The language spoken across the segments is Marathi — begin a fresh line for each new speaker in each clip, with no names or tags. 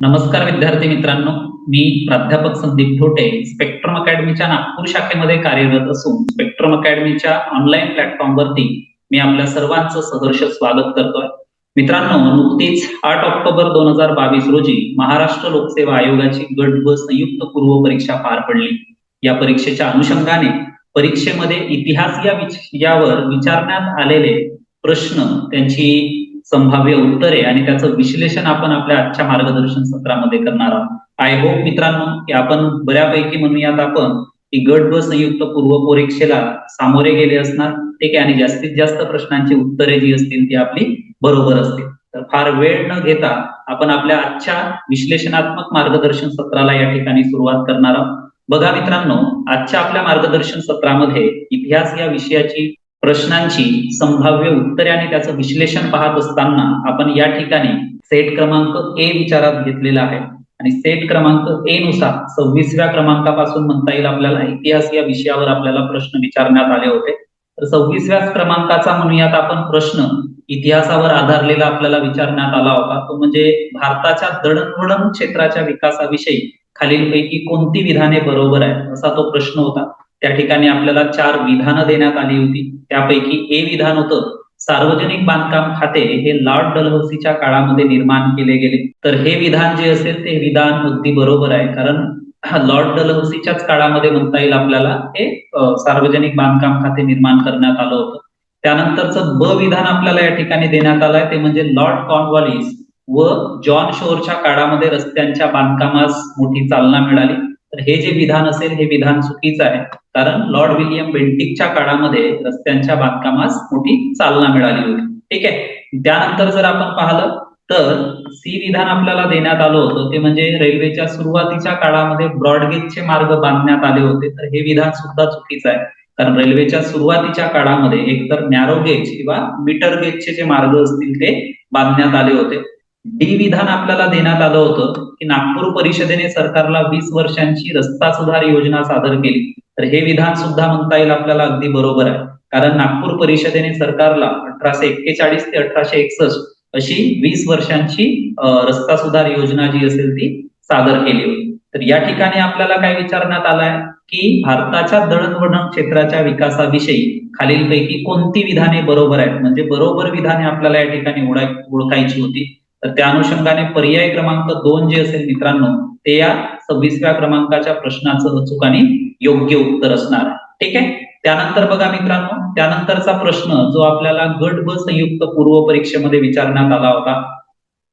नमस्कार विद्यार्थी मित्रांनो मी प्राध्यापक संदीप ठोटे स्पेक्ट्रम अकॅडमीच्या नागपूर शाखेमध्ये कार्यरत असून स्पेक्ट्रम अकॅडमीच्या ऑनलाईन प्लॅटफॉर्मवरती मी आपल्या सर्वांचं सहर्ष स्वागत करतोय. मित्रांनो नुकतीच आठ ऑक्टोबर दोन हजार बावीस रोजी महाराष्ट्र लोकसेवा आयोगाची गट व संयुक्त पूर्व परीक्षा पार पडली. या परीक्षेच्या अनुषंगाने परीक्षेमध्ये इतिहास या विषयावर विचारण्यात आलेले प्रश्न त्यांची संभाव्य उत्तरे आणि त्याचं विश्लेषण आपण आपल्या आजच्या मार्गदर्शन सत्रामध्ये करणार आहोत. आय होप मित्रांनो की आपण बऱ्यापैकी म्हणूयात आपण की गट व संयुक्त पूर्व परीक्षेला सामोरे गेले असणार. ठीक आहे आणि जास्तीत जास्त प्रश्नांची उत्तरे जी असतील ती आपली बरोबर असतील. तर फार वेळ न घेता आपण आपल्या आजच्या विश्लेषणात्मक मार्गदर्शन सत्राला या ठिकाणी सुरुवात करणार आहोत. बघा मित्रांनो आजच्या आपल्या मार्गदर्शन सत्रामध्ये इतिहास या विषयाची प्रश्नांची संभाव्य उत्तरे आणि त्याचं विश्लेषण पाहत असताना आपण या ठिकाणी सेट क्रमांक ए विचारात घेतलेला आहे. आणि सेट क्रमांक ए नुसार सव्वीसव्या क्रमांकापासून म्हणता येईल आपल्याला इतिहास या विषयावर आपल्याला प्रश्न विचारण्यात आले होते. तर सव्वीसव्या क्रमांकाचा म्हणूयात आपण प्रश्न. इतिहासावर आधारलेला आपल्याला विचारण्यात आला होता. तो म्हणजे भारताच्या दळणवळण क्षेत्राच्या विकासाविषयी खालीलपैकी कोणती विधाने बरोबर आहे असा तो प्रश्न होता. त्या ठिकाणी आपल्याला चार विधानं देण्यात आली होती. त्यापैकी ए विधान होतं सार्वजनिक बांधकाम खाते हे लॉर्ड डलहौसीच्या काळामध्ये निर्माण केले गेले. तर हे विधान जे असेल ते विधान अगदी बरोबर आहे. कारण लॉर्ड डलहौसीच्याच काळामध्ये म्हणता येईल आपल्याला हे सार्वजनिक बांधकाम खाते निर्माण करण्यात आलं होतं. त्यानंतरचं ब विधान आपल्याला या ठिकाणी देण्यात आलंय ते म्हणजे लॉर्ड कॉर्नवॉलिस व जॉन शोरच्या काळामध्ये रस्त्यांच्या बांधकामास मोठी चालना मिळाली. तर हे जे विधान असेल हे विधान चुकीचं आहे. कारण लॉर्ड विलियम बेंटिकच्या काळामध्ये रस्त्यांच्या बांधकामास मोठी चालना मिळाली होती. ठीक आहे? त्यानंतर जर आपण पाहिलं तर सी विधान आपल्याला देण्यात आलं होतं. ते म्हणजे रेल्वेच्या सुरुवातीच्या काळामध्ये ब्रॉडगेजचे मार्ग बांधण्यात आले होते. तर हे विधान सुद्धा चुकीचं आहे. कारण रेल्वेच्या सुरुवातीच्या काळामध्ये एकतर नॅरो गेज किंवा मीटर गेजचे जे मार्ग असतील ते बांधण्यात आले होते. डी विधान आपल्याला देण्यात आलं होतं की नागपूर परिषदेने सरकारला वीस वर्षांची रस्ता सुधार योजना सादर केली. तर हे विधान सुद्धा म्हणता येईल आपल्याला अगदी बरोबर आहे. कारण नागपूर परिषदेने सरकारला अठराशे एक्केचाळीस ते अठराशे एकसष्ट अशी वीस वर्षांची रस्ता सुधार योजना जी असेल ती सादर केली होती. तर या ठिकाणी आपल्याला काय विचारण्यात आलाय की भारताच्या दळणवळण क्षेत्राच्या विकासाविषयी खालीलपैकी कोणती विधाने बरोबर आहेत? म्हणजे बरोबर विधाने आपल्याला या ठिकाणी ओळखायची होती. तर त्या अनुषंगाने पर्याय क्रमांक दोन जे असेल मित्रांनो ते या सव्वीसव्या क्रमांकाच्या प्रश्नाचं अचूक आणि योग्य उत्तर असणार ठीक आहे? त्यानंतर बघा मित्रांनो त्यानंतरचा प्रश्न जो आपल्याला गट ब संयुक्त पूर्व परीक्षेमध्ये विचारण्यात आला होता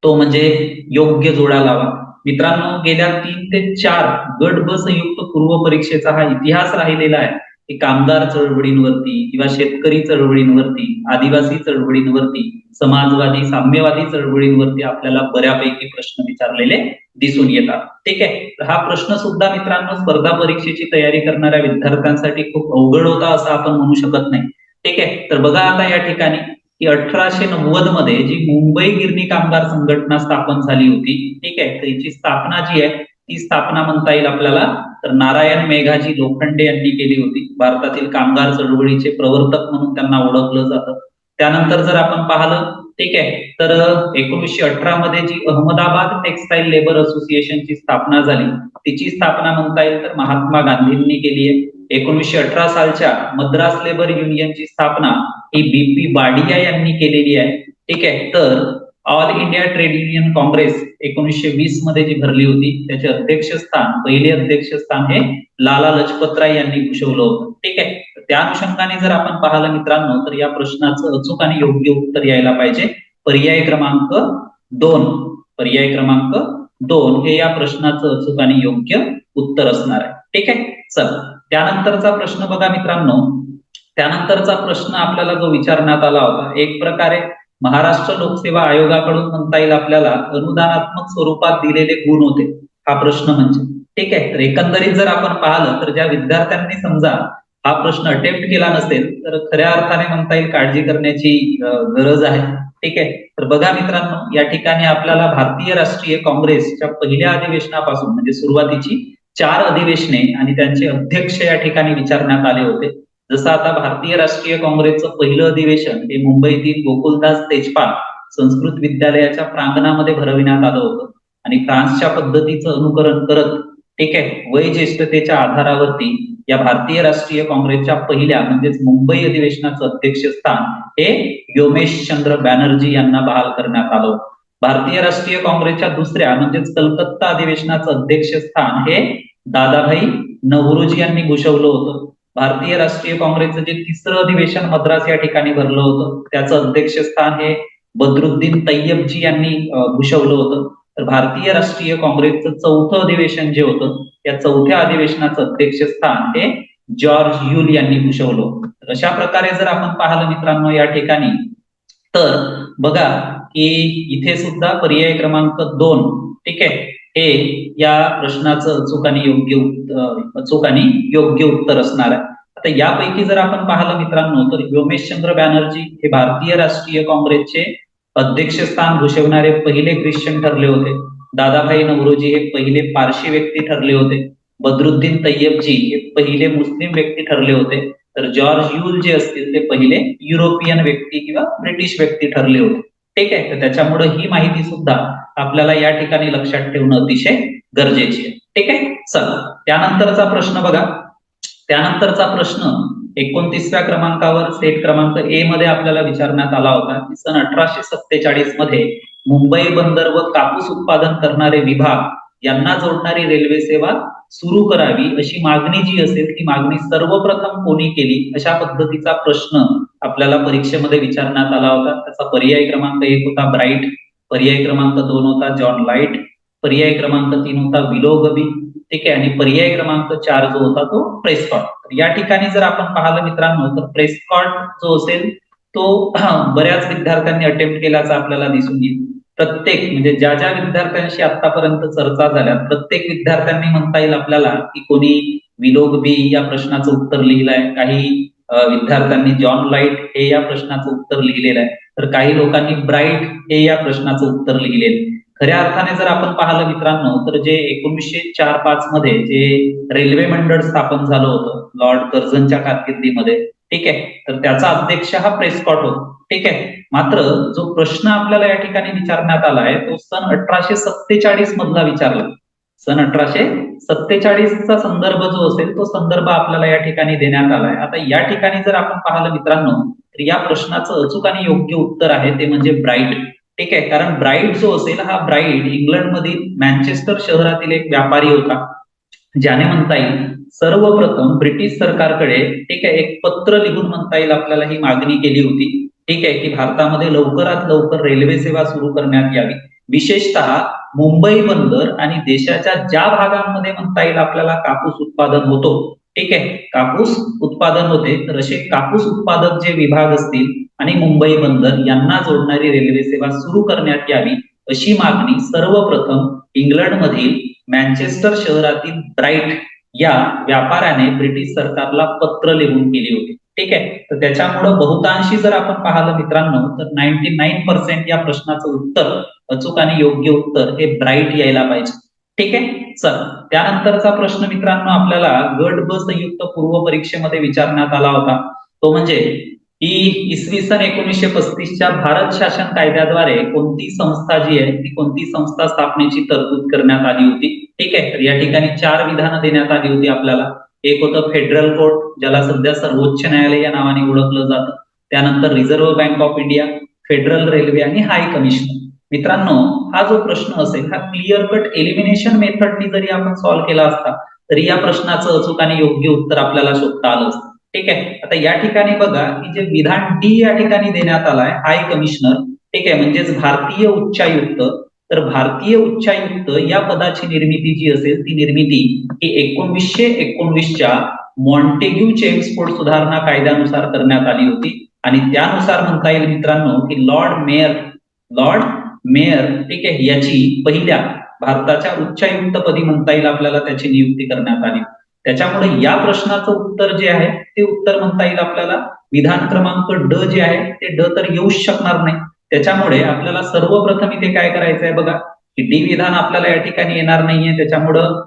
तो म्हणजे योग्य जोडा लावा. मित्रांनो गेल्या तीन ते चार गट ब संयुक्त पूर्व परीक्षेचा हा इतिहास राहिलेला आहे. की कामगार चळवळींवरती किंवा शेतकरी चळवळींवरती आदिवासी चळवळींवरती समाजवादी साम्यवादी चळवळींवरती आपल्याला बऱ्यापैकी प्रश्न विचारलेले दिसून येतात. ठीक आहे? तर हा प्रश्न सुद्धा मित्रांनो स्पर्धा परीक्षेची तयारी करणाऱ्या विद्यार्थ्यांसाठी खूप अवघड होता असं आपण म्हणू शकत नाही. ठीक आहे? तर बघा आता या ठिकाणी की अठराशे नव्वदमध्ये जी मुंबई गिरणी कामगार संघटना स्थापन झाली होती ठीक आहे? तिची स्थापना जी आहे ती स्थापना म्हणता येईल आपल्याला. तर नारायण मेघाजी लोखंडे यांनी केली होती. भारतातील कामगार चळवळीचे प्रवर्तक म्हणून त्यांना ओळखलं जातं. त्यानंतर जर आपण पाहिलं ठीक आहे तर एकोणीसशे अठरा मध्ये जी अहमदाबाद टेक्सटाईल लेबर असोसिएशनची स्थापना झाली तिची स्थापना म्हणता येईल तर महात्मा गांधींनी केली आहे. एकोणीसशे अठरा सालच्या मद्रास लेबर युनियनची स्थापना ही बीपी बाडिया यांनी केलेली आहे. ठीक आहे तर all India trade union Congress एकोणीसशे वीसमध्ये जी भरली होती त्याचे अध्यक्षस्थान पहिले अध्यक्षस्थान हे लाला लजपतराय यांनी भूषवलं होतं. ठीक आहे? त्या अनुषंगाने जर आपण पाहिलं मित्रांनो तर या प्रश्नाचं अचूक आणि योग्य उत्तर यायला पाहिजे. पर्याय क्रमांक दोन. पर्याय क्रमांक दोन हे या प्रश्नाचं अचूक आणि योग्य उत्तर असणार आहे. ठीक आहे? चल. त्यानंतरचा प्रश्न बघा मित्रांनो. त्यानंतरचा प्रश्न आपल्याला जो विचारण्यात आला होता एक प्रकारे महाराष्ट्र लोकसेवा आयोगाकडून म्हणता येईल आपल्याला अनुदानात्मक स्वरूपात दिलेले गुण होते. हा प्रश्न म्हणजे. ठीक आहे तर एकंदरीत जर आपण पाहिलं तर ज्या विद्यार्थ्यांनी समजा हा प्रश्न अटेम्प्ट केला नसेल तर खऱ्या अर्थाने म्हणता येईल काळजी करण्याची गरज आहे. ठीक आहे तर बघा मित्रांनो या ठिकाणी आपल्याला भारतीय राष्ट्रीय काँग्रेसच्या पहिल्या अधिवेशनापासून म्हणजे सुरुवातीची चार अधिवेशने आणि त्यांचे अध्यक्ष या ठिकाणी विचारण्यात आले होते. जसं आता भारतीय राष्ट्रीय काँग्रेसचं पहिलं अधिवेशन हे मुंबईतील गोकुलदास तेजपाल संस्कृत विद्यालयाच्या प्रांगणामध्ये भरविण्यात आलं होतं. आणि फ्रान्सच्या पद्धतीचं अनुकरण करत ठीक आहे वय ज्येष्ठतेच्या आधारावरती या भारतीय राष्ट्रीय काँग्रेसच्या पहिल्या म्हणजेच मुंबई अधिवेशनाचं अध्यक्षस्थान हे योमेश चंद्र बॅनर्जी यांना बहाल करण्यात आलं भारतीय राष्ट्रीय काँग्रेसच्या दुसऱ्या म्हणजेच कलकत्ता अधिवेशनाचं अध्यक्षस्थान हे दादाभाई नवरोजी यांनी भूषवलं होतं. भारतीय राष्ट्रीय काँग्रेसचं जे तिसरं अधिवेशन मद्रास या ठिकाणी भरलं होतं त्याचं अध्यक्षस्थान हे बद्रुद्दीन तय्यबजी यांनी भूषवलं होतं. तर भारतीय राष्ट्रीय काँग्रेसचं चौथं अधिवेशन जे होतं त्या चौथ्या अधिवेशनाचं अध्यक्षस्थान हे जॉर्ज युल यांनी भूषवलं होतं. तर अशा प्रकारे जर आपण पाहिलं मित्रांनो या ठिकाणी तर बघा की इथे सुद्धा पर्याय क्रमांक दोन ठीक आहे हे या प्रश्नाचं अचूक आणि योग्य उत्तर अचूक आणि योग्य उत्तर असणार आहे. आता यापैकी जर आपण पाहिलं मित्रांनो तर व्योमेश चंद्र बॅनर्जी हे भारतीय राष्ट्रीय काँग्रेसचे अध्यक्षस्थान भूषवणारे पहिले ख्रिश्चन ठरले होते. दादाभाई नवरोजी हे पहिले पारशी व्यक्ती ठरले होते. बदरुद्दीन तय्यबजी हे पहिले मुस्लिम व्यक्ती ठरले होते. तर जॉर्ज युल जे असतील ते पहिले युरोपियन व्यक्ती किंवा ब्रिटिश व्यक्ती ठरले होते. ठीक आहे. तर त्याच्यामुळे ही माहिती सुद्धा आपल्याला या ठिकाणी लक्षात ठेवणं अतिशय गरजेची आहे. ठीक आहे? चला. त्यानंतरचा प्रश्न बघा. त्यानंतरचा प्रश्न एकोणतीसव्या क्रमांकावर सेट क्रमांक ए मध्ये आपल्याला विचारण्यात आला होता की सन अठराशे सत्तेचाळीसमध्ये मुंबई बंदर व कापूस उत्पादन करणारे विभाग यांना जोडणारी रेल्वे सेवा सुरू करावी अशी मागणी जी असेल ती मागणी सर्वप्रथम कोणी केली? अशा पद्धतीचा प्रश्न आपल्याला परीक्षेमध्ये विचारण्यात आला होता. त्याचा पर्याय क्रमांक एक होता ब्राईट पर्याय क्रमांक दोन होता जॉन लाइट पर्याय क्रमांक तीन होता विलोगबी ठीक आहे आणि पर्याय क्रमांक चार जो होता तो प्रेस्कॉट. तर या ठिकाणी जर आपण पाहिलं मित्रांनो तर प्रेस्कॉट जो असेल तो बऱ्याच विद्यार्थ्यांनी अटेम्प्ट केल्याचा आपल्याला दिसून येईल. प्रत्येक म्हणजे ज्या ज्या विद्यार्थ्यांशी आतापर्यंत चर्चा झाल्या प्रत्येक विद्यार्थ्यांनी म्हणता येईल आपल्याला की कोणी विलोगबी या प्रश्नाचं उत्तर लिहिलंय काही विद्यार्थ्यांनी जॉन लाइट हे या प्रश्नाचं उत्तर लिहिलेलं आहे तर काही लोकांनी ब्राईट हे या प्रश्नाचं उत्तर लिहिलेलं खऱ्या अर्थाने जर आपण पाहिलं मित्रांनो तर जे एकोणीसशे चार पाच मध्ये जे रेल्वे मंडळ स्थापन झालं होतं लॉर्ड कर्झनच्या कारकिर्दीमध्ये ठीक आहे तर त्याचा अध्यक्ष हा प्रेस्कॉट होता ठीक आहे. मात्र जो प्रश्न आपल्याला या ठिकाणी विचारण्यात आला आहे तो सन अठराशे सत्तेचाळीस मधला विचारला. सन अठराशे सत्तेचाळीसचा संदर्भ जो असेल तो संदर्भ आपल्याला या ठिकाणी देण्यात आलाय. आता या ठिकाणी जर आपण पाहिलं मित्रांनो तर या प्रश्नाचं अचूक आणि योग्य उत्तर आहे ते म्हणजे ब्राईट ठीक आहे? कारण ब्राईट जो असेल हा ब्राईट इंग्लंडमधील मॅन्चेस्टर शहरातील एक व्यापारी होता. ज्याने म्हणता येईल सर्वप्रथम ब्रिटिश सरकारकडे ठीक आहे एक पत्र लिहून म्हणता येईल आपल्याला ही मागणी केली होती. ठीक आहे की भारतामध्ये लवकरात लवकर रेल्वे सेवा सुरू करण्यात यावी. विशेषतः मुंबई बंदर आणि देशाच्या ज्या भागांमध्ये म्हणता येईल आपल्याला कापूस उत्पादन होतो ठीक आहे? कापूस उत्पादन होते तर असे कापूस उत्पादक जे विभाग असतील आणि मुंबई बंदर यांना जोडणारी रेल्वे सेवा सुरू करण्यात यावी अशी मागणी सर्वप्रथम इंग्लंडमधील मँचेस्टर शहरातील ब्राईट या व्यापाऱ्याने ब्रिटिश सरकारला पत्र लिहून केली होती. ठीक आहे? तर त्याच्यामुळं बहुतांशी जर आपण पाहिलं मित्रांनो तर नाईन्टी नाईन पर्सेंट या प्रश्नाचं उत्तर अचूक आणि योग्य उत्तर हे ब्राईट यायला पाहिजे. ठीक आहे? चल. त्यानंतरचा प्रश्न मित्रांनो आपल्याला गट ब संयुक्त पूर्व परीक्षेमध्ये विचारण्यात आला होता. तो म्हणजे ही इसवी सन एकोणीसशे पस्तीसच्या भारत शासन कायद्याद्वारे कोणती संस्था जी आहे ती कोणती संस्था स्थापनेची तरतूद करण्यात आली होती? ठीक आहे? तर या ठिकाणी चार विधानं देण्यात आली होती आपल्याला. एक होतं फेडरल कोर्ट ज्याला सध्या सर्वोच्च न्यायालय या नावाने ओळखलं जातं. त्यानंतर Reserve Bank of India federal railway आणि हाय कमिशनर मित्रांनो हा जो प्रश्न असेल हा क्लिअर कट एलिमिनेशन मेथडनी जरी आपण सॉल्व्ह केला असता तरी या प्रश्नाचं अचूक आणि योग्य उत्तर आपल्याला शोधता आलं असतं. ठीक आहे? आता या ठिकाणी बघा की जे विधान डी या ठिकाणी देण्यात आलाय हाय कमिशनर ठीक आहे? म्हणजेच भारतीय उच्चायुक्त तर भारतीय उच्चायुक्त या पदाची निर्मिती जी असेल ती निर्मिती ही एकोणवीसशे एकोणवीसच्या मॉन्टेग्यू चेम्सफोर्ड सुधारणा कायद्यानुसार करण्यात आली होती. आणि त्यानुसार म्हणता येईल मित्रांनो की लॉर्ड मेयर लॉर्ड मेयर ठीक आहे याची पहिल्या भारताच्या उच्चायुक्तपदी म्हणता येईल आपल्याला त्याची नियुक्ती करण्यात आली. त्याच्यामुळे या प्रश्नाचं उत्तर जे आहे ते उत्तर म्हणता येईल आपल्याला. विधान क्रमांक ड जे आहे ते ड तर येऊच शकणार नाही. त्याच्यामुळे आपल्याला सर्वप्रथम इथे काय करायचं आहे बघा की डी विधान आपल्याला या ठिकाणी येणार नाहीये. त्याच्यामुळं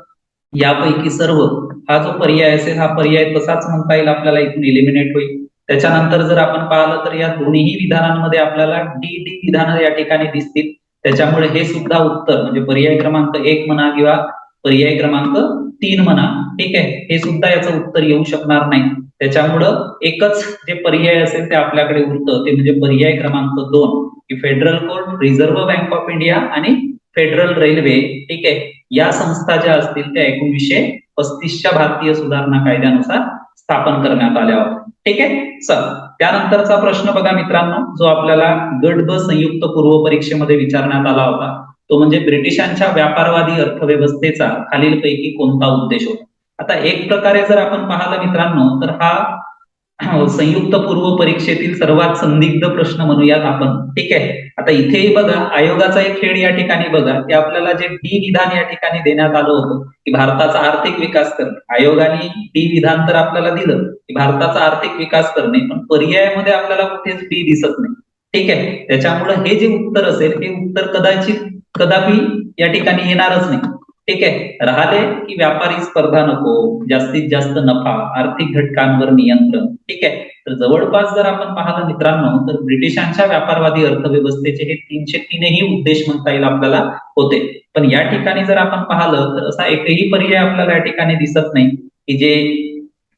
यापैकी सर्व हा जो पर्याय असेल हा पर्याय तसाच म्हणता येईल आपल्याला इथून इलिमिनेट होईल. त्याच्यानंतर जर आपण पाहिलं तर या दोन्ही विधानांमध्ये आपल्याला डी डी विधानं या ठिकाणी दिसतील. त्याच्यामुळे हे सुद्धा उत्तर म्हणजे पर्याय क्रमांक एक म्हणा किंवा पर्याय क्रमांक तीन म्हणा. ठीक आहे? हे सुद्धा याचं उत्तर येऊ शकणार नाही. त्याच्यामुळं एकच जे पर्याय असेल ते आपल्याकडे उरतं. ते म्हणजे पर्याय क्रमांक दोन की federal court Reserve Bank of India आणि फेडरल रेल्वे ठीक आहे? या संस्था ज्या असतील त्या एकोणीसशे पस्तीसच्या भारतीय सुधारणा कायद्यानुसार स्थापन करण्यात आल्या होत्या. ठीक आहे? चल. त्यानंतरचा प्रश्न बघा मित्रांनो जो आपल्याला गट ब संयुक्त पूर्व परीक्षेमध्ये विचारण्यात आला होता. तो म्हणजे ब्रिटिशांच्या व्यापारवादी अर्थव्यवस्थेचा खालीलपैकी कोणता उद्देश होता? आता एक प्रकारे जर आपण पाहिलं मित्रांनो तर हा संयुक्त पूर्व परीक्षेतील सर्वात संदिग्ध प्रश्न म्हणूयात आपण. ठीक आहे? आता इथेही बघा आयोगाचा एक खेळ या ठिकाणी बघा की आपल्याला जे डी विधान या ठिकाणी देण्यात आलं होतं की भारताचा आर्थिक विकास करणे. आयोगाने डी विधान तर आपल्याला दिलं की भारताचा आर्थिक विकास करणे पण पर्यायामध्ये आपल्याला कुठेच डी दिसत नाही. ठीक आहे? त्याच्यामुळे हे जे उत्तर असेल हे उत्तर कदाचित कदापि या ठिकाणी येणारच नाही. ठीक आहे? राहिले की व्यापारी स्पर्धा नको जास्तीत जास्त नफा आर्थिक घटकांवर नियंत्रण. ठीक आहे? तर जवळपास जर आपण पाहिलं मित्रांनो तर ब्रिटिशांच्या व्यापारवादी अर्थव्यवस्थेचे हे तीनशे तीनही उद्देश म्हणता येईल आपल्याला होते. पण या ठिकाणी जर आपण पाहिलं तर असा एकही पर्याय आपल्याला या ठिकाणी दिसत नाही की जे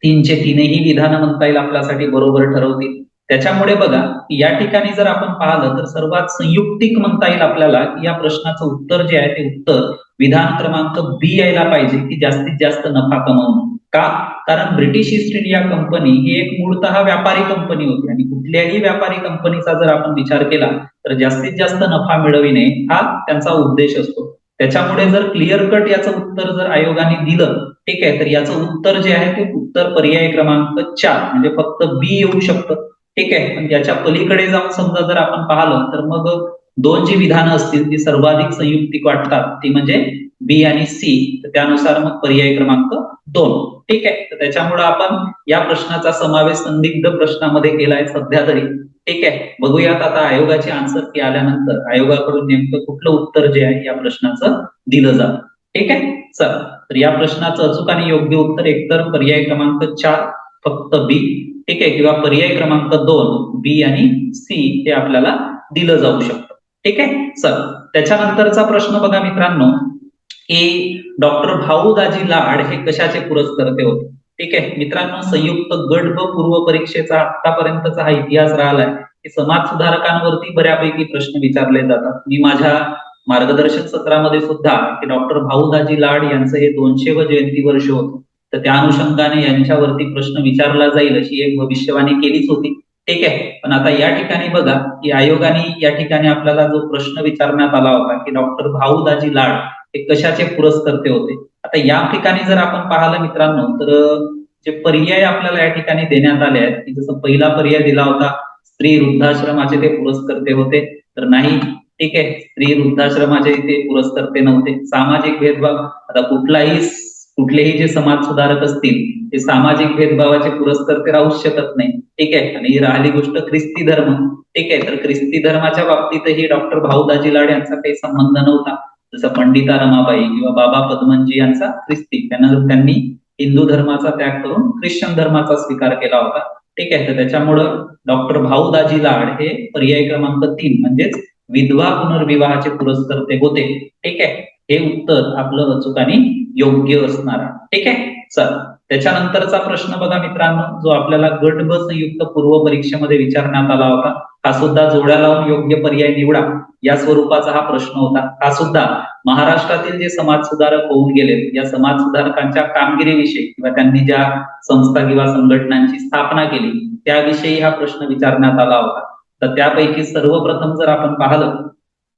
तीनशे तीनही विधानं म्हणता येईल आपल्यासाठी बरोबर ठरवतील. त्याच्यामुळे बघा या ठिकाणी जर आपण पाहिलं तर सर्वात संयुक्तिक म्हणता येईल आपल्याला की या प्रश्नाचं उत्तर जे आहे ते उत्तर विधान क्रमांक बी यायला पाहिजे की जास्तीत जास्त नफा कमवणं. का? कारण ब्रिटिश ईस्ट इंडिया कंपनी ही एक मूळतः व्यापारी कंपनी होती आणि कुठल्याही व्यापारी कंपनीचा जर आपण विचार केला तर जास्तीत जास्त नफा मिळविणे हा त्यांचा उद्देश असतो. त्याच्यामुळे जर क्लिअर कट याचं उत्तर जर आयोगाने दिलं ठीक आहे तर याचं उत्तर जे आहे ते उत्तर पर्याय क्रमांक चार म्हणजे फक्त बी येऊ शकतं. ठीक आहे? पण याच्या पलीकडे जाऊन समजा जर आपण पाहिलं तर मग दोन जी विधानं असतील ती सर्वाधिक संयुक्तिक वाटतात ती म्हणजे बी आणि सी. तर त्यानुसार मग पर्याय क्रमांक दोन. ठीक आहे? तर त्याच्यामुळे आपण या प्रश्नाचा समावेश संदिग्ध प्रश्नामध्ये केलाय सध्या तरी. ठीक आहे? बघूयात आता आयोगाची आन्सर की आल्यानंतर. आयोगाकडून नेमकं कुठलं उत्तर जे आहे या प्रश्नाचं दिलं जातं. ठीक आहे? चला. तर या प्रश्नाचं अचूक आणि योग्य उत्तर एकतर पर्याय क्रमांक चार फक्त बी ठीक आहे? किंवा पर्याय क्रमांक दोन बी आणि सी हे आपल्याला दिलं जाऊ शकतं. ठीक आहे? चल त्याच्यानंतरचा प्रश्न बघा मित्रांनो. ए डॉक्टर भाऊ दाजी लाड हे कशाचे पुरस्कर्ते होते? ठीक आहे? मित्रांनो संयुक्त गट व पूर्व परीक्षेचा आतापर्यंतचा हा इतिहास राहिलाय. की समाज सुधारकांवरती बऱ्यापैकी प्रश्न विचारले जातात. मी माझ्या मार्गदर्शक सत्रामध्ये सुद्धा की डॉक्टर भाऊ दाजी लाड यांचं हे दोनशे व जयंती वर्ष होतं. तर त्या अनुषंगाने यांच्यावरती प्रश्न विचारला जाईल अशी एक भविष्यवाणी केलीच होती. ठीक आहे. पण आता या ठिकाणी बघा की आयोगाने या ठिकाणी आपल्याला जो प्रश्न विचारण्यात आला होता की डॉक्टर भाऊ दाजी लाड हे कशाचे पुरस्कर्ते होते? आता या ठिकाणी जर आपण पाहिलं मित्रांनो तर जे पर्याय आपल्याला या ठिकाणी देण्यात आले आहेत की जसं पहिला पर्याय दिला होता स्त्री वृद्धाश्रमाचे ते पुरस्कर्ते होते. तर नाही. ठीक आहे. स्त्री वृद्धाश्रमाचे ते पुरस्कर्ते नव्हते. सामाजिक भेदभाव. आता कुठलाही कुठलेही जे समाज सुधारक असतील ते सामाजिक भेदभावाचे पुरस्कर्ते राहूच शकत नाही. ठीक आहे? आणि राहिली गोष्ट ख्रिस्ती धर्म. ठीक आहे? तर ख्रिस्ती धर्माच्या बाबतीतही डॉक्टर भाऊदाजी लाड यांचा काही संबंध नव्हता. जसं पंडिता रमाबाई किंवा बाबा पद्मनजी यांचा ख्रिस्ती. त्यांना त्यांनी हिंदू धर्माचा त्याग करून ख्रिश्चन धर्माचा स्वीकार केला होता. ठीक आहे? तर त्याच्यामुळं डॉक्टर भाऊदाजी लाड हे पर्याय क्रमांक तीन म्हणजेच विधवा पुनर्विवाहाचे पुरस्कर्ते होते. ठीक आहे? हे उत्तर आपलं अचूक आणि योग्य असणार. ठीक आहे? चल. त्याच्यानंतरचा प्रश्न बघा मित्रांनो जो आपल्याला गट ब संयुक्त पूर्व परीक्षेमध्ये विचारण्यात आला होता हा सुद्धा जोड्या लावून योग्य पर्याय निवडा. या स्वरूपाचा हा प्रश्न होता. हा सुद्धा महाराष्ट्रातील जे समाज सुधारक होऊन गेले या समाज सुधारकांच्या कामगिरीविषयी किंवा त्यांनी ज्या संस्था किंवा संघटनांची स्थापना केली त्याविषयी हा प्रश्न विचारण्यात आला होता. तर त्यापैकी सर्वप्रथम जर आपण पाहिलं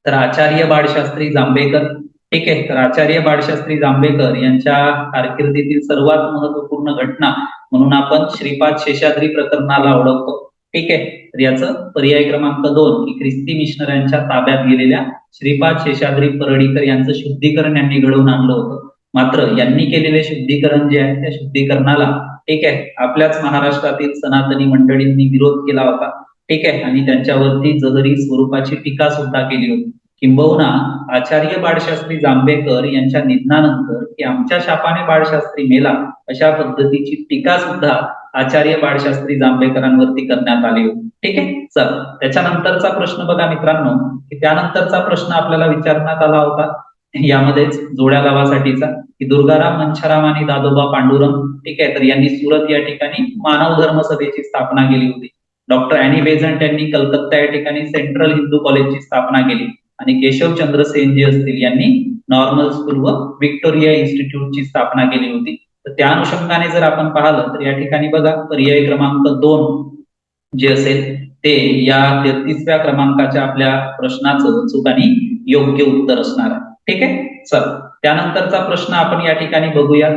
तर आचार्य बाळशास्त्री जांभेकर ठीक आहे तर आचार्य बाळशास्त्री जांभेकर यांच्या कारकिर्दीतील सर्वात महत्त्वपूर्ण घटना म्हणून आपण श्रीपाद शेषाद्री प्रकरणाला ओळखतो ठीक आहे तर याचं पर्याय क्रमांक दोन की ख्रिस्ती मिशनऱ्यांच्या ताब्यात गेलेल्या श्रीपाद शेषाद्री परळीकर यांचं शुद्धीकरण यांनी घडवून आणलं होतं. मात्र यांनी केलेले शुद्धीकरण जे आहे त्या शुद्धीकरणाला ठीक आहे आपल्याच महाराष्ट्रातील सनातनी मंडळींनी विरोध केला होता. ठीक आहे आणि त्यांच्यावरती जहरी स्वरूपाची टीका सुद्धा केली होती. किंबहुना आचार्य बाळशास्त्री जांभेकर यांच्या निधनानंतर की आमच्या शापाने बाळशास्त्री मेला अशा पद्धतीची टीका सुद्धा आचार्य बाळशास्त्री जांभेकरांवरती करण्यात आली होती. ठीक आहे? चल. त्याच्यानंतरचा प्रश्न बघा मित्रांनो की त्यानंतरचा प्रश्न आपल्याला विचारण्यात आला होता. यामध्येच जोड्या गावासाठीचा की दुर्गाराम मंछाराम आणि दादोबा पांडुरंग ठीक आहे तर यांनी सुरत या ठिकाणी मानव धर्म सभेची स्थापना केली होती. डॉक्टर अॅनी बेझंट यांनी कलकत्ता या ठिकाणी सेंट्रल हिंदू कॉलेजची स्थापना केली. आणि केशव सेन जे असतील यांनी नॉर्मल स्कूल व व्हिक्टोरिया इन्स्टिट्यूटची स्थापना केली होती. तर त्या अनुषंगाने जर आपण पाहिलं तर या ठिकाणी बघा पर्याय क्रमांक दोन जे असेल ते या तेहतीसव्या क्रमांकाच्या आपल्या प्रश्नाचं अचूक आणि योग्य उत्तर असणार आहे. ठीक आहे? चल. त्यानंतरचा प्रश्न आपण या ठिकाणी बघूया.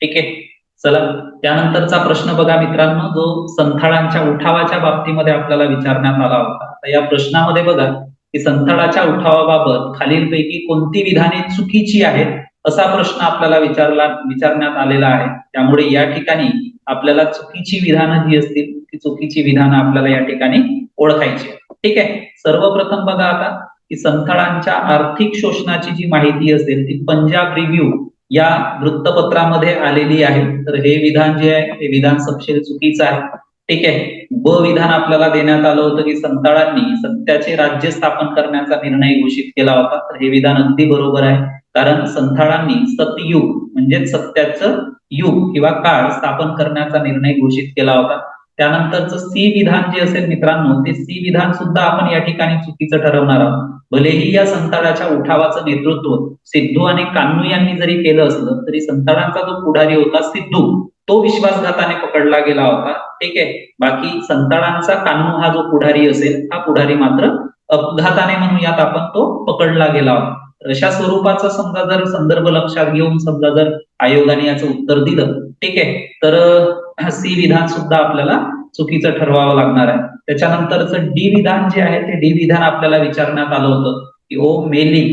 ठीक आहे? चला. त्यानंतरचा प्रश्न बघा मित्रांनो जो संथाळांच्या उठावाच्या बाबतीमध्ये आपल्याला विचारण्यात आला होता. तर या प्रश्नामध्ये बघा की संथाळाच्या उठावाबाबत खालीलपैकी कोणती विधाने चुकीची आहेत असा प्रश्न आपल्याला विचारला विचारण्यात आलेला आहे. त्यामुळे या ठिकाणी आपल्याला चुकीची विधानं जी असतील ती चुकीची विधानं आपल्याला या ठिकाणी ओळखायची ठीक आहे? सर्वप्रथम बघा आता की संथाळांच्या आर्थिक शोषणाची जी माहिती असेल ती पंजाब रिव्ह्यू या वृत्तपत्रामध्ये आलेली आहे. तर हे विधान जे आहे हे विधान सपशेल चुकीचं आहे. ठीक आहे. ब विधान आपल्याला देण्यात आलं होतं की संताळांनी सत्याचे राज्य स्थापन करण्याचा निर्णय घोषित केला होता. तर हे विधान अगदी बरोबर आहे. कारण संथाळांनी सतयुग म्हणजे सत्याचं युग किंवा काळ स्थापन करण्याचा निर्णय घोषित केला होता. त्यानंतरचं सी विधान जे असेल मित्रांनो ते सी विधान सुद्धा आपण या ठिकाणी चुकीचं ठरवणार आहोत. भलेही या संताडाच्या उठावाचं नेतृत्व सिद्धू आणि कान्नू यांनी जरी केलं असलं तरी संताडांचा जो पुढारी होता सिद्धू तो विश्वासघाताने पकडला गेला होता. ठीक आहे? बाकी संताळांचा कानून हा जो पुढारी असेल हा पुढारी मात्र अपघाताने म्हणूयात आपण तो पकडला गेला होता. अशा स्वरूपाचा समजा जर संदर्भ लक्षात घेऊन समजा जर आयोगाने याचं उत्तर दिलं ठीक आहे? तर सी विधान सुद्धा आपल्याला चुकीचं ठरवावं लागणार आहे. त्याच्यानंतरचं डी विधान जे आहे ते डी विधान आपल्याला विचारण्यात आलं होतं की ओ मेली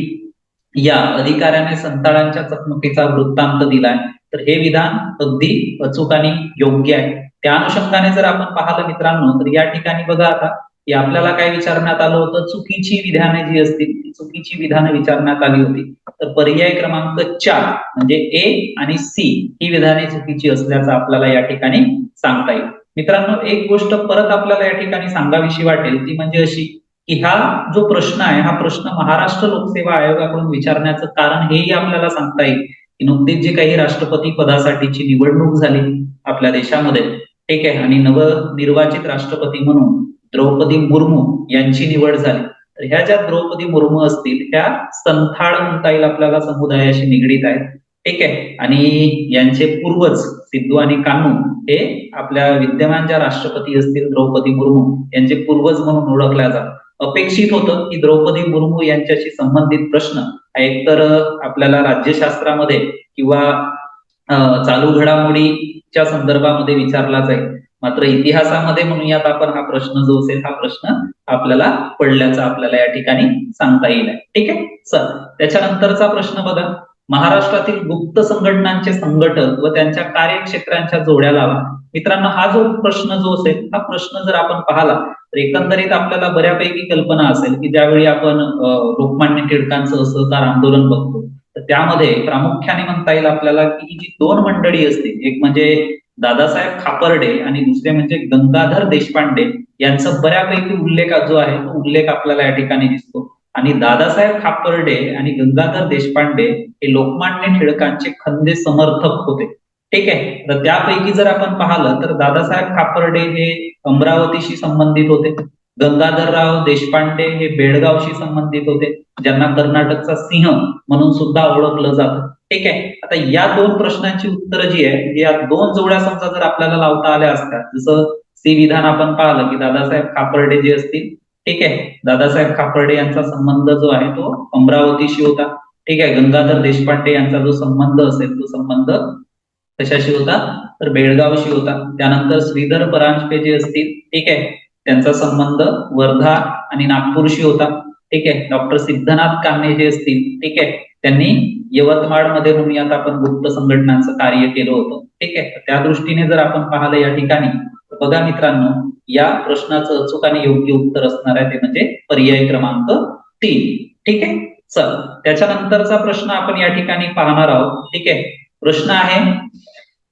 या अधिकाऱ्याने संताळांच्या चकमकीचा वृत्तांत दिलाय. तर हे विधान अगदी अचूक आणि योग्य आहे. त्या अनुषंगाने जर आपण पाहिलं मित्रांनो तर या ठिकाणी बघा आता की आपल्याला काय विचारण्यात आलं होतं? चुकीची विधाने जी असतील ती चुकीची विधानं विचारण्यात आली होती. तर पर्याय क्रमांक चार म्हणजे ए आणि सी ही विधाने चुकीची असल्याचं आपल्याला या ठिकाणी सांगता येईल. मित्रांनो एक गोष्ट परत आपल्याला या ठिकाणी सांगावीशी वाटेल ती म्हणजे अशी की हा जो प्रश्न आहे हा प्रश्न महाराष्ट्र लोकसेवा आयोगाकडून विचारण्याचं कारण हेही आपल्याला सांगता येईल. की नुकतीच जी काही राष्ट्रपती पदासाठीची निवडणूक झाली आपल्या देशामध्ये ठीक आहे आणि नवनिर्वाचित राष्ट्रपती म्हणून द्रौपदी मुर्मू यांची निवड झाली. तर ह्या ज्या द्रौपदी मुर्मू असतील त्या संथाळ म्हणता येईल आपल्याला समुदायाशी निगडीत आहेत ठीक आहे आणि यांचे पूर्वज सिद्धू आणि कानू हे आपल्या विद्यमान ज्या राष्ट्रपती असतील द्रौपदी मुर्मू यांचे पूर्वज म्हणून ओळखल्या जातात. अपेक्षित होतं की द्रौपदी मुर्मू यांच्याशी संबंधित प्रश्न एकतर आपल्याला राज्यशास्त्रामध्ये किंवा चालू घडामोडीच्या संदर्भामध्ये विचारला जाईल. मात्र इतिहासामध्ये म्हणूयात आपण हा प्रश्न जो असेल हा प्रश्न आपल्याला पडल्याचा आपल्याला या ठिकाणी सांगता येईल. ठीक आहे? चल. त्याच्यानंतरचा प्रश्न बघा. महाराष्ट्रातील गुप्त संघटनांचे संघटक व त्यांच्या कार्यक्षेत्रांच्या जोड्या लावा मित्रांनो हा जो प्रश्न जो असेल हा प्रश्न जर आपण पाहिला तर एकंदरीत आपल्याला बऱ्यापैकी कल्पना असेल की ज्यावेळी आपण लोकमान्य टिळकांचं सहकार आंदोलन बघतो तर त्यामध्ये प्रामुख्याने म्हणता येईल आपल्याला की ही जी दोन मंडळी असतील एक म्हणजे दादासाहेब खापर्डे आणि दुसरे म्हणजे गंगाधर देशपांडे यांचा बऱ्यापैकी उल्लेख जो आहे तो उल्लेख आपल्याला या ठिकाणी दिसतो. आणि दादासाहेब खापर्डे आणि गंगाधर देशपांडे हे लोकमान्य टिळकांचे खंदे समर्थक होते. ठीक आहे? तर त्यापैकी जर आपण पाहिलं तर दादासाहेब खापर्डे हे अमरावतीशी संबंधित होते. गंगाधरराव देशपांडे हे बेळगावशी संबंधित होते. ज्यांना कर्नाटकचा सिंह म्हणून सुद्धा ओळखलं जातं. ठीक आहे? आता या दोन प्रश्नांची उत्तरं जी आहे या दोन जोड्या समजा जर आपल्याला लावता आल्या असतात जसं सी विधान आपण पाहिलं की दादासाहेब खापर्डे जे असतील ठीक आहे. दादासाहेब खापर्डे यांचा संबंध जो आहे तो अमरावतीशी होता. ठीक आहे. गंगाधर देशपांडे यांचा जो संबंध असेल तो संबंध कशाशी होता? तर बेळगावशी होता. त्यानंतर श्रीधर परांजपे जे असतील ठीक आहे त्यांचा संबंध वर्धा आणि नागपूरशी होता. ठीक आहे. डॉक्टर सिद्धनाथ कान्हे जे असतील ठीक आहे त्यांनी यवतमाळमध्ये म्हणूयात आपण गुप्त संघटनांचं कार्य केलं होतं. ठीक आहे. त्या दृष्टीने जर आपण पाहिलं या ठिकाणी बघा मित्रांनो या प्रश्नाचं अचूक आणि योग्य उत्तर असणार आहे ते म्हणजे पर्याय क्रमांक तीन. ठीक आहे? चल त्याच्यानंतरचा प्रश्न आपण या ठिकाणी पाहणार आहोत. ठीक आहे? प्रश्न आहे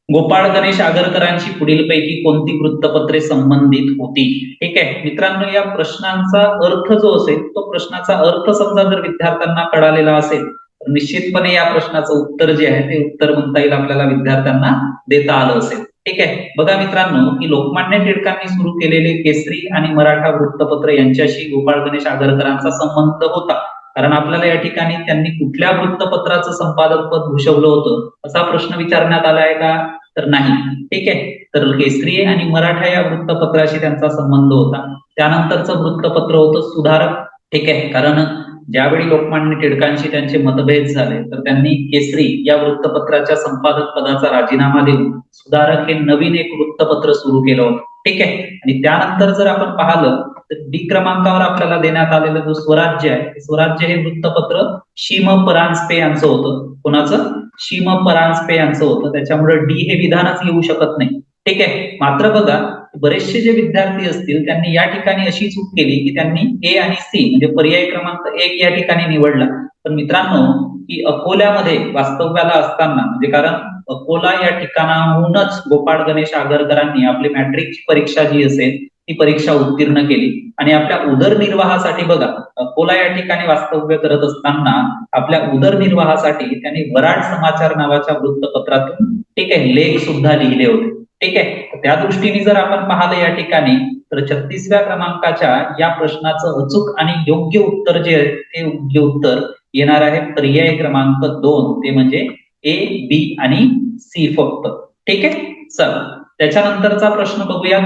गोपाळ गणेश आगरकरांची पुढीलपैकी कोणती वृत्तपत्रे संबंधित होती? ठीक आहे? मित्रांनो या प्रश्नांचा अर्थ जो असेल तो प्रश्नाचा अर्थ समजा जर विद्यार्थ्यांना कळालेला असेल तर निश्चितपणे या प्रश्नाचं उत्तर जे आहे ते उत्तर म्हणता येईल आपल्याला विद्यार्थ्यांना देता आलं असेल. ठीक आहे? बघा मित्रांनो की लोकमान्य टिळकांनी सुरू केलेले केसरी आणि मराठा वृत्तपत्र यांच्याशी गोपाळ गणेश आगरकरांचा संबंध होता. कारण आपल्याला या ठिकाणी त्यांनी कुठल्या वृत्तपत्राचं संपादक पद भूषवलं होतं असा प्रश्न विचारण्यात आला आहे का? तर नाही. ठीक आहे? तर केसरी आणि मराठा या वृत्तपत्राशी त्यांचा संबंध होता. त्यानंतरचं वृत्तपत्र होतं सुधारक. ठीक आहे? कारण ज्यावेळी लोकमान्य टिळकांशी त्यांचे मतभेद झाले तर त्यांनी केसरी या वृत्तपत्राच्या संपादक पदाचा राजीनामा देऊन सुधारक हे नवीन एक वृत्तपत्र सुरू केलं होतं. ठीक आहे? आणि त्यानंतर जर आपण पाहिलं तर डी क्रमांकावर आपल्याला देण्यात आलेलं जो स्वराज्य आहे स्वराज्य हे वृत्तपत्र शिम परांजपे यांचं होतं. कोणाचं? शिम परांजपे यांचं होतं. त्याच्यामुळे डी हे विधानच येऊ शकत नाही. ठीक आहे? मात्र बघा बरेचसे जे विद्यार्थी असतील त्यांनी या ठिकाणी अशी चूक केली की त्यांनी ए आणि सी म्हणजे पर्याय क्रमांक एक या ठिकाणी निवडला. पण मित्रांनो की अकोल्यामध्ये वास्तव्याला असताना म्हणजे कारण अकोला या ठिकाणाहूनच गोपाळ गणेश आगरकरांनी आपली मॅट्रिकची परीक्षा जी असेल ती परीक्षा उत्तीर्ण केली. आणि आपल्या उदरनिर्वाहासाठी बघा अकोला या ठिकाणी वास्तव्य करत असताना आपल्या उदरनिर्वाहासाठी त्यांनी वराड समाचार नावाच्या वृत्तपत्रातून ठीक आहे लेख सुद्धा लिहिले होते. ठीक आहे? त्या दृष्टीने जर आपण पाहिलं या ठिकाणी तर छत्तीसव्या क्रमांकाच्या या प्रश्नाचं अचूक आणि योग्य उत्तर जे आहे ते योग्य उत्तर येणार आहे पर्याय क्रमांक दोन. ते म्हणजे ए बी आणि सी फक्त. ठीक आहे? चल. त्याच्यानंतरचा प्रश्न बघूया.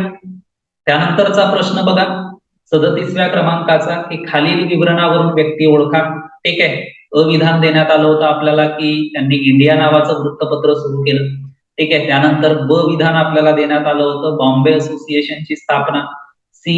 त्यानंतरचा प्रश्न बघा. सदतीसव्या क्रमांकाचा की खालील विवरणावरून व्यक्ती ओळखा. ठीक आहे? अविधान देण्यात आलं होतं आपल्याला की त्यांनी इंडिया नावाचं वृत्तपत्र सुरू केलं. ठीक आहे त्यानंतर ब विधान आपल्याला देण्यात आलं होतं. बॉम्बे असोसिएशनची स्थापना सी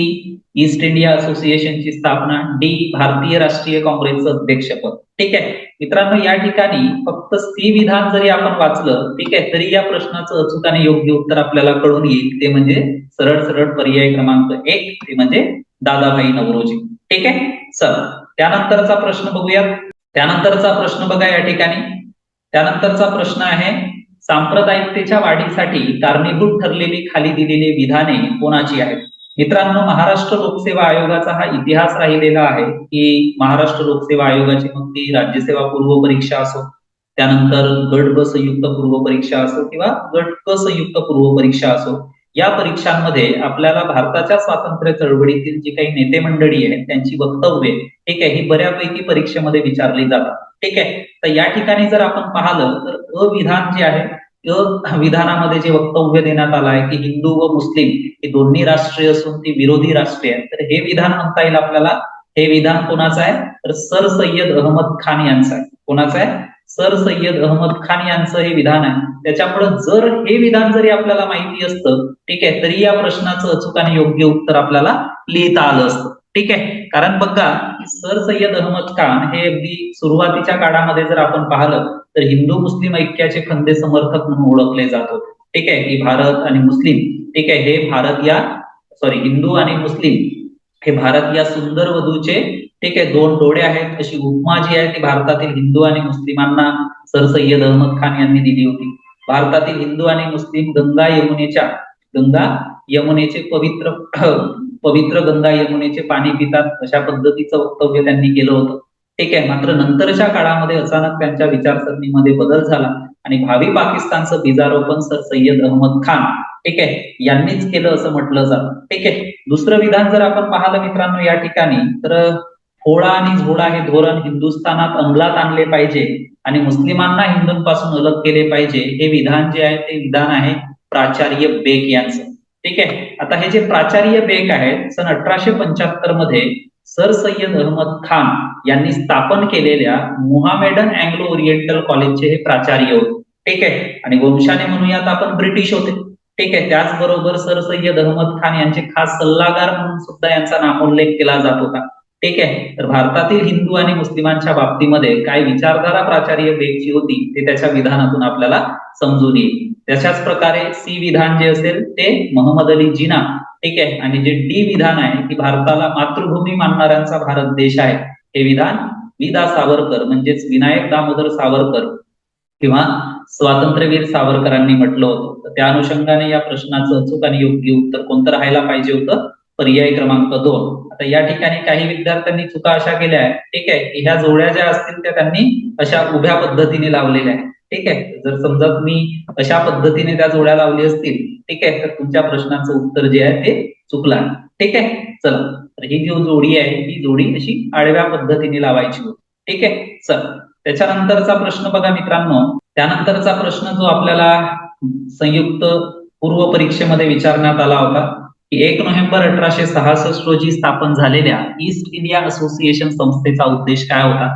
ईस्ट इंडिया असोसिएशनची स्थापना डी भारतीय राष्ट्रीय काँग्रेसचं अध्यक्षपद. ठीक आहे मित्रांनो या ठिकाणी फक्त सी विधान जरी आपण वाचलं ठीक आहे तरी या प्रश्नाचं अचूक आणि योग्य उत्तर आपल्याला कळून येईल. ते म्हणजे सरळ सरळ पर्याय क्रमांक एक ते म्हणजे दादाभाई नवरोजी. ठीक आहे चल त्यानंतरचा प्रश्न बघूया त्यानंतरचा प्रश्न बघा या ठिकाणी. त्यानंतरचा प्रश्न आहे सांप्रदायिकतेच्या वाढीसाठी कारणीभूत ठरलेली खाली दिलेली विधाने कोणाची आहेत? मित्रांनो महाराष्ट्र लोकसेवा आयोगाचा हा इतिहास राहिलेला आहे की महाराष्ट्र लोकसेवा आयोगाची मग ती राज्यसेवा पूर्व परीक्षा असो त्यानंतर गट ब संयुक्त पूर्व परीक्षा असो किंवा गट क संयुक्त पूर्व परीक्षा असो या परीक्षांमध्ये आपल्याला भारताच्या स्वातंत्र्य चळवळीतील जी काही नेते मंडळी आहेत त्यांची वक्तव्ये ठीक आहे ही बऱ्यापैकी परीक्षेमध्ये विचारली जातात. ठीक आहे? तर या ठिकाणी जर आपण पाहिलं तर अविधान जे आहे विधानामध्ये जे वक्तव्य देण्यात आलं आहे की हिंदू व मुस्लिम हे दोन्ही राष्ट्रीय असून ती विरोधी राष्ट्रीय आहेत तर हे विधान म्हणता येईल आपल्याला. हे विधान कोणाचं आहे? तर सर सय्यद अहमद खान यांचं आहे. कोणाचं आहे? सर सय्यद अहमद खान यांचं हे विधान आहे. त्याच्यामुळे जर हे विधान जरी आपल्याला माहिती असतं ठीक आहे तरी या प्रश्नाचं अचूक आणि योग्य उत्तर आपल्याला लिहिता आलं असतं. ठीक आहे? कारण बघा सर सय्यद अहमद खान हे अगदी सुरुवातीच्या काळामध्ये जर आपण पाहिलं तर हिंदू मुस्लिम ऐक्याचे खंदे समर्थक म्हणून ओळखले जात होते. ठीक आहे? की भारत आणि मुस्लिम. ठीक आहे? हे भारत या सॉरी हिंदू आणि मुस्लिम. हे भारत या सुंदर वधूचे ठीक आहे दोन डोळे आहेत अशी उपमा जी आहे ती भारतातील हिंदू आणि मुस्लिमांना सर सय्यद अहमद खान यांनी दिली होती. भारतातील हिंदू आणि मुस्लिम गंगा यमुनेच्या गंगा यमुनेचे पवित्र पवित्र गंगा यमुनेचे पाणी पितात अशा पद्धतीचं वक्तव्य त्यांनी केलं होतं. ठीक आहे मात्र नंतरच्या काळामध्ये अचानक त्यांच्या विचारसरणीमध्ये बदल झाला आणि भावी पाकिस्तानचं बीजारोपण सर सय्यद अहमद खान. ठीक आहे यांनीच केलं असं म्हटलं जातं. ठीक आहे दुसरं विधान जर आपण पाहिलं मित्रांनो या ठिकाणी तर होळा आणि झोळा हे धोरण हिंदुस्थानात अंमलात आणले पाहिजे आणि मुस्लिमांना हिंदूंपासून अलग केले पाहिजे हे विधान जे आहे ते विधान आहे प्राचार्य बेक यांचं. ठीक आहे? आता हे जे प्राचार्य बेक आहेत सन अठराशे पंच्याहत्तरमध्ये सर सय्यद अहमद खान यांनी स्थापन केलेल्या मुहामेडन अँग्लो ओरिएंटल कॉलेजचे हे प्राचार्य होते. ठीक आहे? आणि वंशाने म्हणूयात आपण ब्रिटिश होते. ठीक आहे? त्याचबरोबर सर सय्यद अहमद खान यांचे खास सल्लागार म्हणून सुद्धा यांचा नामोल्लेख केला जात होता. ठीक आहे? तर भारतातील हिंदू आणि मुस्लिमांच्या बाबतीमध्ये काय विचारधारा प्राचार्य बेगची होती ते त्याच्या विधानातून आपल्याला समजून येईल. तशाच प्रकारे सी विधान जे असेल ते मोहम्मद अली जिना ठीक आहे? आणि जे डी विधान आहे की भारताला मातृभूमी मानणाऱ्यांचा भारत देश आहे. हे विधान विदा सावरकर म्हणजेच विनायक दामोदर सावरकर किंवा स्वातंत्र्यवीर सावरकरांनी म्हटलं होतं. तर त्या अनुषंगाने या प्रश्नाचं अचूक आणि योग्य उत्तर कोणतं राहायला पाहिजे होतं? पर्याय क्रमांक दोन. आता या ठिकाणी काही विद्यार्थ्यांनी चुका अशा केल्या आहेत ठीक आहे की ह्या जोड्या ज्या असतील त्या त्यांनी अशा उभ्या पद्धतीने लावलेल्या आहेत ठीक आहे. जर समजा तुम्ही अशा पद्धतीने त्या जोड्या लावली असतील ठीक आहे तर तुमच्या प्रश्नाचं उत्तर जे आहे ते चुकलं ठीक आहे. चला तर ही जी जोडी आहे ही जोडी अशी आडव्या पद्धतीने लावायची होती ठीक आहे. चल त्याच्यानंतरचा प्रश्न बघा मित्रांनो. त्यानंतरचा प्रश्न जो आपल्याला संयुक्त पूर्व परीक्षेमध्ये विचारण्यात आला होता एक नोव्हेंबर अठराशे सहासष्ट रोजी स्थापन झालेल्या ईस्ट इंडिया असोसिएशन संस्थेचा उद्देश काय होता?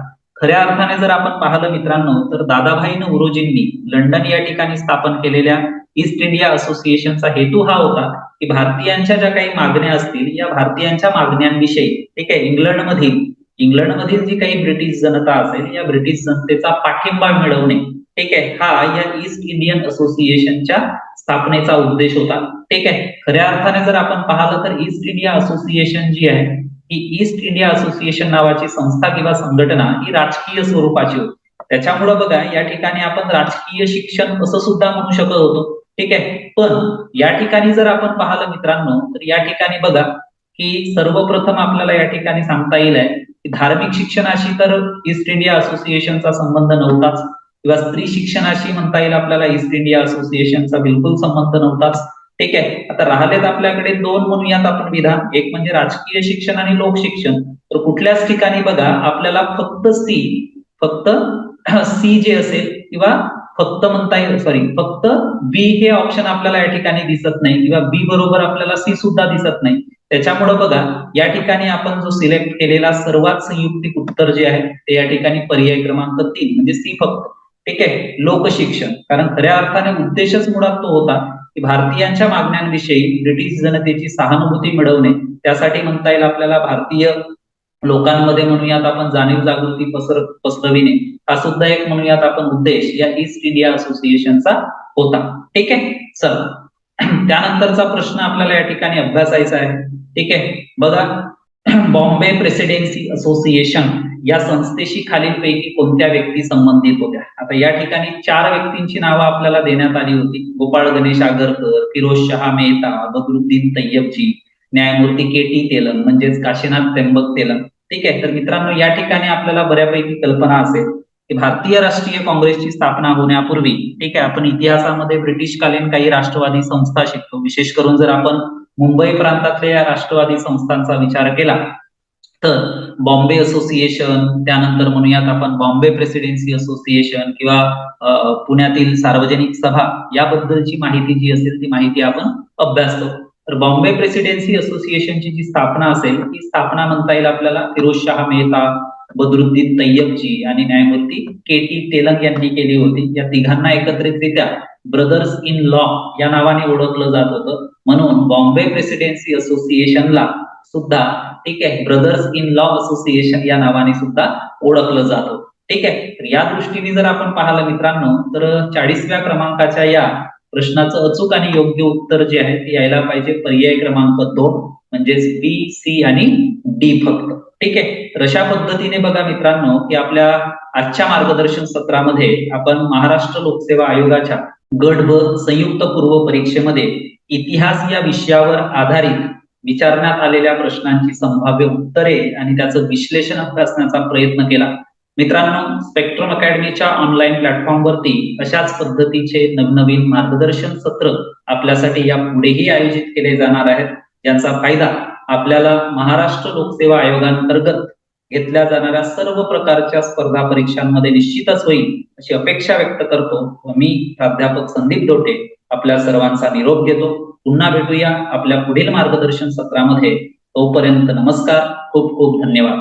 खऱ्या अर्थाने जर आपण पाहिलं मित्रांनो तर दादाभाई नवरोजींनी लंडन या ठिकाणी स्थापन केलेल्या ईस्ट इंडिया असोसिएशनचा हेतू हा होता की भारतीयांच्या ज्या काही मागण्या असतील या भारतीयांच्या मागण्यांविषयी ठीक आहे इंग्लंडमधील इंग्लंडमधील जी काही ब्रिटिश जनता असेल या ब्रिटिश जनतेचा पाठिंबा मिळवणे ठीक आहे? हा या ईस्ट इंडियन असोसिएशनच्या स्थापनेचा उद्देश होता. ठीक आहे? खऱ्या अर्थाने जर आपण पाहिलं तर ईस्ट इंडिया असोसिएशन जी आहे ही ईस्ट इंडिया असोसिएशन नावाची संस्था किंवा संघटना ही राजकीय स्वरूपाची होती. त्याच्यामुळे बघा या ठिकाणी आपण राजकीय शिक्षण असं सुद्धा म्हणू शकत होतो. ठीक आहे? पण या ठिकाणी जर आपण पाहिलं मित्रांनो तर या ठिकाणी बघा की सर्वप्रथम आपल्याला या ठिकाणी सांगता येईल आहे की धार्मिक शिक्षणाशी तर ईस्ट इंडिया असोसिएशनचा संबंध नव्हताच. किंवा स्त्री शिक्षणाशी म्हणता येईल आपल्याला ईस्ट इंडिया असोसिएशनचा बिलकुल संबंध नव्हताच. ठीक आहे? आता राहिलेत आपल्याकडे दोन म्हणूयात आपण विधान. एक म्हणजे राजकीय शिक्षण आणि लोकशिक्षण तर कुठल्याच ठिकाणी बघा आपल्याला फक्त सी फक्त सी जे असेल किंवा फक्त म्हणता येईल सॉरी फक्त बी हे ऑप्शन आपल्याला या ठिकाणी दिसत नाही किंवा बी बरोबर आपल्याला सी सुद्धा दिसत नाही. त्याच्यामुळे बघा या ठिकाणी आपण जो सिलेक्ट केलेला सर्वात संयुक्तिक उत्तर जे आहे ते या ठिकाणी पर्याय क्रमांक तीन म्हणजे सी फक्त. ठीक आहे? लोकशिक्षण. कारण खऱ्या अर्थाने उद्देशच मुळात तो होता की भारतीयांच्या मागण्यांविषयी ब्रिटिश जनतेची सहानुभूती मिळवणे. त्यासाठी म्हणता येईल आपल्याला भारतीय लोकांमध्ये म्हणूयात आपण जाणीव जागृती पसर पसरविणे. हा सुद्धा एक म्हणूयात आपण उद्देश या ईस्ट इंडिया असोसिएशनचा होता. ठीक आहे? चला. त्यानंतरचा प्रश्न आपल्याला या ठिकाणी अभ्यासायचा आहे. ठीक आहे? बघा. Bombay presidency association. या संस्थेशी खालीलपैकी कोणत्या व्यक्ती संबंधित होत्या? आता या ठिकाणी चार व्यक्तींची नावं आपल्याला देण्यात आली होती. गोपाळ गणेश आगरकर फिरोज शहा मेहता बदरुद्दीन तय्यबजी न्यायमूर्ती के टी तेलंग म्हणजेच काशीनाथ त्र्यंबक तेलंग. ठीक आहे? तर मित्रांनो या ठिकाणी आपल्याला बऱ्यापैकी कल्पना असेल की भारतीय राष्ट्रीय काँग्रेसची स्थापना होण्यापूर्वी ठीक आहे आपण इतिहासामध्ये ब्रिटिशकालीन काही राष्ट्रवादी संस्था शिकतो. विशेष करून जर आपण मुंबई प्रांतातल्या या राष्ट्रवादी संस्थांचा विचार केला तर बॉम्बे असोसिएशन त्यानंतर म्हणूयात आपण बॉम्बे प्रेसिडेन्सी असोसिएशन किंवा पुण्यातील सार्वजनिक सभा याबद्दलची माहिती जी असेल ती माहिती आपण अभ्यासतो तर बॉम्बे प्रेसिडेन्सी असोसिएशनची जी स्थापना असेल ती स्थापना म्हणता येईल आपल्याला फिरोज शाह मेहता बदरुद्दीन तय्यबजी आणि न्यायमूर्ती के टी तेलंग यांनी केली होती. या तिघांना एकत्रितरित्या ब्रदर्स इन लॉ या नावाने ओळखलं जात होतं. म्हणून बॉम्बे प्रेसिडेन्सी असोसिएशनला सुद्धा ठीक आहे ब्रदर्स इन लॉ असोसिएशन या नावाने सुद्धा ओळखलं जातं. ठीक आहे तर या दृष्टीने जर आपण पाहिलं मित्रांनो तर चाळीसव्या क्रमांकाच्या या प्रश्नाचं अचूक आणि योग्य उत्तर जे आहे ते यायला पाहिजे. पर्याय क्रमांक दोन म्हणजेच बी सी आणि डी फक्त. ठीक आहे तर अशा पद्धतीने बघा मित्रांनो की आपल्या आजच्या मार्गदर्शन सत्रामध्ये आपण महाराष्ट्र लोकसेवा आयोगाच्या गट व संयुक्त पूर्व परीक्षेमध्ये इतिहास या विषयावर आधारित विचारण्यात आलेल्या प्रश्नांची संभाव्य उत्तरे आणि त्याचं विश्लेषण अभ्यासण्याचा प्रयत्न केला. मित्रांनो स्पेक्ट्रम अकॅडमीच्या ऑनलाईन प्लॅटफॉर्मवरती अशाच पद्धतीचे नवनवीन मार्गदर्शन सत्र आपल्यासाठी या पुढेही आयोजित केले जाणार आहेत. याचा फायदा आपल्याला महाराष्ट्र लोकसेवा आयोगांतर्गत घेतल्या जाणाऱ्या सर्व प्रकारच्या स्पर्धा परीक्षांमध्ये निश्चितच होईल अशी अपेक्षा व्यक्त करतो व मी प्राध्यापक संदीप दोटे आपल्या सर्वांचा निरोप घेतो. पुन्हा भेटूया आपल्या पुढील मार्गदर्शन सत्रामध्ये. तोपर्यंत नमस्कार खूप खूप धन्यवाद.